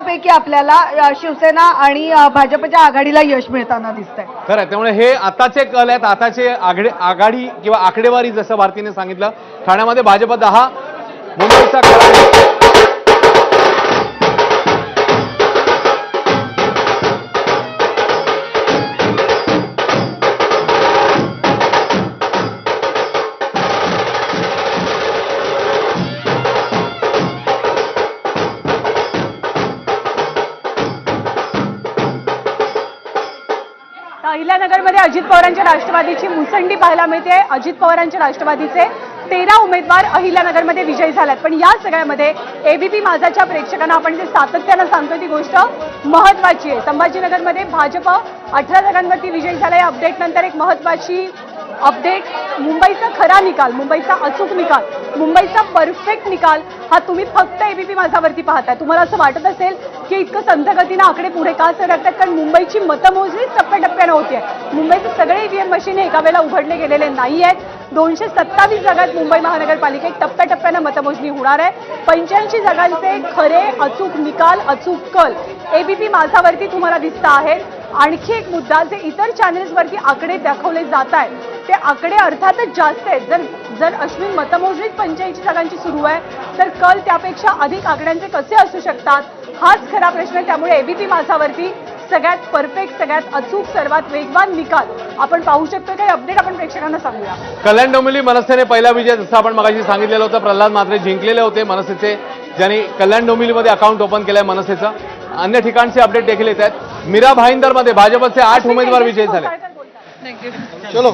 पैकी आपल्याला अ, शिवसेना आणि अ, भाजपच्या आघाडीला यश मिळताना दिसतंय खरं आहे. त्यामुळे हे आताचे कल आहेत आताचे आघाडी आघाडी किंवा आकडेवारी जसं भारतीने सांगितलं ठाण्यामध्ये भाजप दहा मुंबईचा कल आहे. अहिल्यानगरमध्ये अजित पवारांच्या राष्ट्रवादीची मुसंडी पाहायला मिळते. अजित पवारांच्या राष्ट्रवादीचे तेरा उमेदवार अहिल्यानगरमध्ये विजयी झाल्यात पण या सगळ्यामध्ये एबीपी माझाच्या प्रेक्षकांना आपण जे सातत्यानं सांगतो ती गोष्ट महत्वाची आहे. संभाजीनगरमध्ये भाजप अठरा जागांवरती विजयी झाला या अपडेट नंतर एक महत्वाची अपडेट मुंबईचा खरा निकाल मुंबईचा अचूक निकाल. मुंबईचा परफेक्ट निकाल. हा तुम्ही फक्त एबीपी माझावरती पाहताय. तुम्हाला असं वाटत असेल की इतकं संथगतीनं आकडे पुढे का सरकतात कारण मुंबईची मतमोजणीच टप्प्याटप्प्यानं होते मुंबईचे सगळे ईव्हीएम मशीन एका वेळेला उघडले गेलेले नाही आहेत दोनशे सत्तावीस जागात मुंबई महानगरपालिकेत टप्प्याटप्प्यानं मतमोजणी होणार आहे. पंच्याऐंशी जागांचे खरे अचूक निकाल अचूक कल. एबीपी माझावरती तुम्हाला दिसता आहेत. आणखी एक मुद्दा जे इतर चॅनेल्सवरती आकडे दाखवले जात आहेत ते आकडे अर्थातच जास्त आहेत. जर जर अश्विन मतमोजणीत पंच्याऐंशी जागांची सुरू आहे तर कल त्यापेक्षा अधिक आकड्यांचे कसे असू शकतात? हाच खरा प्रश्न त्यामुळे एबीपी माझावरती सगळ्यात परफेक्ट सगळ्यात अचूक सर्वात वेगवान निकाल आपण पाहू शकतो काही अपडेट आपण प्रेक्षकांना सांगूया. कल्याण डोंबिवली मनसेने पहिला विजय जसं आपण मगाशी सांगितलेलं होतं प्रल्हाद मात्रे जिंकलेले होते मनसेचे ज्यांनी कल्याण डोंबिवलीमध्ये अकाउंट ओपन केलंय मनसेचं अन्य ठिकाणचे अपडेट देखील येत आहेत. मीरा भाईंदरमध्ये भाजपचे आठ उमेदवार विजयी झाले. चलो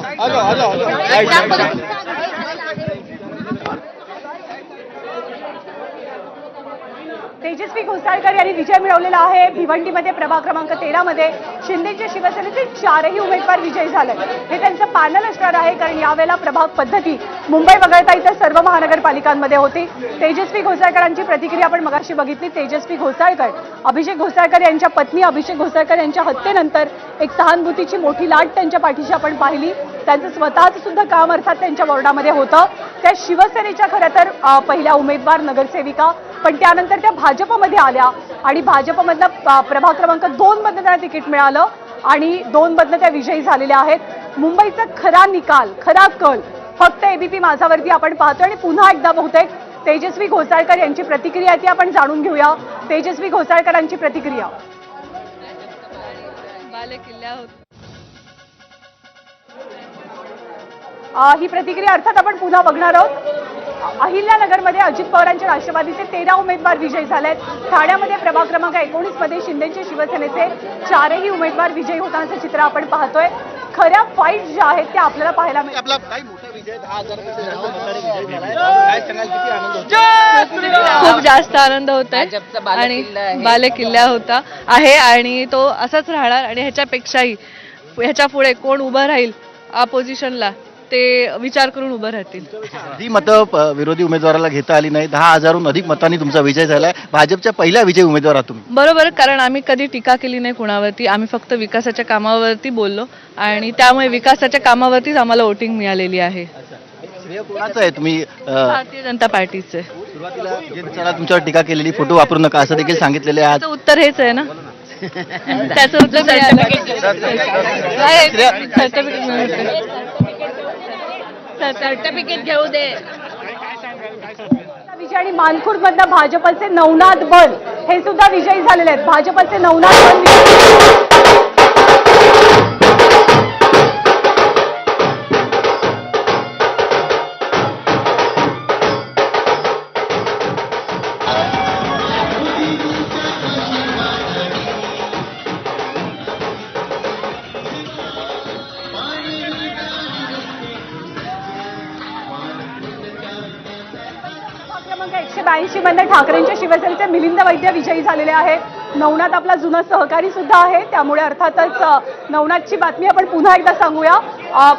तेजस्वी घोसाळकर यांनी विजय मिळवलेला आहे. भिवंडीमध्ये प्रभाग क्रमांक तेरामध्ये शिंदेच्या शिवसेनेचे चारही उमेदवार विजयी झाले. हे त्यांचं पॅनल असणार आहे कारण यावेळेला प्रभाग पद्धती मुंबई वगळता इतर सर्व महानगरपालिकांमध्ये होती. तेजस्वी घोसाळकरांची प्रतिक्रिया आपण मगाशी बघितली. तेजस्वी घोसाळकर अभिषेक घोसाळकर यांच्या पत्नी अभिषेक घोसाळकर यांच्या हत्येनंतर एक सहानुभूतीची मोठी लाट त्यांच्या पाठीशी आपण पाहिली. त्यांचं स्वतःचं सुद्धा काम अर्थात त्यांच्या वॉर्डामध्ये होतं. त्या शिवसेनेच्या खरं तर पहिल्या उमेदवार नगरसेविका पण त्यानंतर त्या भाजपमध्ये आल्या आणि भाजपमधनं प्रभाग क्रमांक दोन मधनं त्यांना तिकीट मिळालं आणि दोन मधनं त्या विजयी झालेल्या आहेत. मुंबईचा खरा निकाल खरा कल फक्त एबीपी माझावरती आपण पाहतोय आणि पुन्हा एकदा बहुतेक तेजस्वी घोसाळकर यांची प्रतिक्रिया ती आपण जाणून घेऊया. तेजस्वी घोसाळकरांची प्रतिक्रिया. ही प्रतिक्रिया अर्थात आपण पुन्हा बघणार आहोत. अहिल्यानगरमध्ये अजित पवारांच्या राष्ट्रवादीचे तेरा उमेदवार विजयी झाले आहेत ठाण्यामध्ये प्रभाग क्रमांक एकोणीसमध्ये शिंदेचे शिवसेनेचे चारही उमेदवार विजयी होतानाचं चित्र आपण पाहतोय. खऱ्या फाईट ज्या आहेत त्या आपल्याला पाहायला खूप जास्त आनंद होत आहे आणि बाले किल्ला होता आहे आणि तो असाच राहणार आणि ह्याच्यापेक्षाही ह्याच्या पुढे कोण उभं राहील अपोजिशनला ते विचार करून उभं राहतील. ही मतं विरोधी उमेदवाराला घेता आली नाही. दहा हजारहून अधिक मतांनी तुमचा विजय झालाय. भाजपच्या पहिल्या विजय उमेदवार आहात तुम्ही. बरोबर कारण आम्ही कधी टीका केली नाही कुणावरती. आम्ही फक्त विकासाच्या कामावरती बोललो आणि त्यामुळे विकासाच्या कामावरतीच आम्हाला वोटिंग मिळालेली आहे. श्रेय कोणाचं आहे? तुम्ही अं, भारतीय जनता पार्टीचे सुरुवातीला जे चला तुमच्यावर टीका केलेली फोटो वापरू नका असं देखील सांगितलेले आहात त्याचं उत्तर हेच आहे ना? त्याचं उत्तर सर्टिफिकेट घेऊ दे. विजय आणि मानखुर्द मधनं भाजपचे नवनाथ बल हे सुद्धा विजयी झालेले आहेत. भाजपचे नवनाथ बल ब्याऐंशी मध्ये ठाकरेंच्या शिवसेनेचे मिलिंद वैद्य विजयी झालेले आहेत. नवनाथ आपला जुना सहकारी सुद्धा आहे. त्यामुळे अर्थातच नवनाथची बातमी आपण पुन्हा एकदा सांगूया.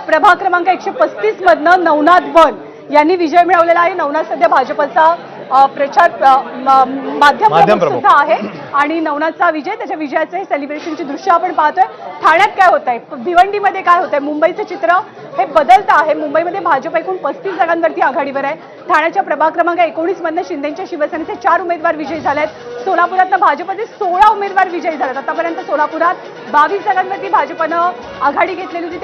प्रभाग क्रमांक एकशे पस्तीस मधनं नवनाथ वन यांनी विजय मिळवलेला आहे. नवनाथ सध्या भाजपचा. प्रचार माध्यम. सुद्धा आहे. आणि नवनाथचा विजय त्याच्या विजयाचं हे सेलिब्रेशनची दृश्य आपण पाहतोय. ठाण्यात काय होत आहे भिवंडीमध्ये काय होत आहे मुंबईचं चित्र हे बदलतं आहे. मुंबईमध्ये भाजप एकूण पस्तीस जागांवरती आघाडीवर आहे. ठाण्याच्या प्रभाग क्रमांक एकोणीस मधनं शिंदेच्या शिवसेनेचे चार उमेदवार विजयी झाले आहेत सोलापुरातनं भाजपचे सोळा उमेदवार विजयी झालेत. आतापर्यंत सोलापुरात बावीस जागांवरती भाजपनं आघाडी घेतलेली होती.